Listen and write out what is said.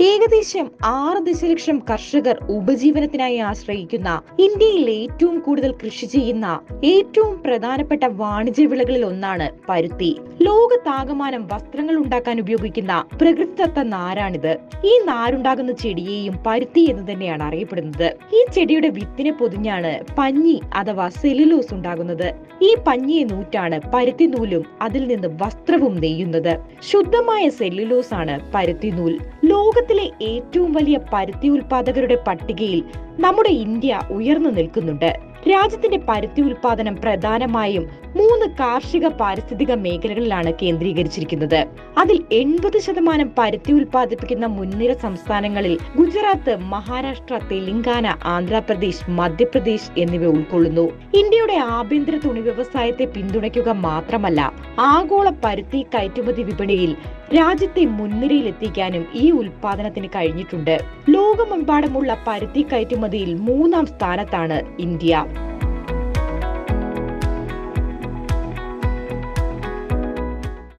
ഏകദേശം ആറ് ദശലക്ഷം കർഷകർ ഉപജീവനത്തിനായി ആശ്രയിക്കുന്ന ഇന്ത്യയിൽ ഏറ്റവും കൂടുതൽ കൃഷി ചെയ്യുന്ന ഏറ്റവും പ്രധാനപ്പെട്ട വാണിജ്യ വിളകളിൽ ഒന്നാണ് പരുത്തി. ലോകത്താകമാനം വസ്ത്രങ്ങൾ ഉണ്ടാക്കാൻ ഉപയോഗിക്കുന്ന പ്രകൃതിദത്ത നാരാണിത്. ഈ നാരുണ്ടാകുന്ന ചെടിയെയും പരുത്തി എന്ന് തന്നെയാണ് അറിയപ്പെടുന്നത്. ഈ ചെടിയുടെ വിത്തിനെ പൊതിഞ്ഞാണ് പഞ്ഞി അഥവാ സെല്ലുലോസ് ഉണ്ടാകുന്നത്. ഈ പഞ്ഞിയെ നൂറ്റാണ് പരുത്തി നൂലും അതിൽ നിന്ന് വസ്ത്രവും നെയ്യുന്നത്. ശുദ്ധമായ സെല്ലുലോസ് ആണ് പരുത്തി നൂൽ. ലോകത്തിലെ ഏറ്റവും വലിയ പരുത്തി ഉൽപാദകരുടെ പട്ടികയിൽ നമ്മുടെ ഇന്ത്യ ഉയർന്നു നിൽക്കുന്നുണ്ട്. രാജ്യത്തിന്റെ പരുത്തി ഉൽപാദനം പ്രധാനമായും മൂന്ന് കാർഷിക പാരിസ്ഥിതിക മേഖലകളിലാണ് കേന്ദ്രീകരിച്ചിരിക്കുന്നത്. അതിൽ എൺപത് ശതമാനം പരുത്തി ഉൽപ്പാദിപ്പിക്കുന്ന മുൻനിര സംസ്ഥാനങ്ങളിൽ ഗുജറാത്ത് മഹാരാഷ്ട്ര തെലങ്കാന ആന്ധ്രാപ്രദേശ് മധ്യപ്രദേശ് എന്നിവ ഉൾക്കൊള്ളുന്നു. ഇന്ത്യയുടെ ആഭ്യന്തര തുണി വ്യവസായത്തെ പിന്തുണയ്ക്കുക മാത്രമല്ല ആഗോള പരുത്തി കയറ്റുമതി വിപണിയിൽ രാജ്യത്തെ മുൻനിരയിലെത്തിക്കാനും ഈ ഉൽപാദനത്തിന് കഴിഞ്ഞിട്ടുണ്ട്. ലോകമെമ്പാടുമുള്ള പരുത്തി കയറ്റുമതിയിൽ മൂന്നാം സ്ഥാനത്താണ് ഇന്ത്യ.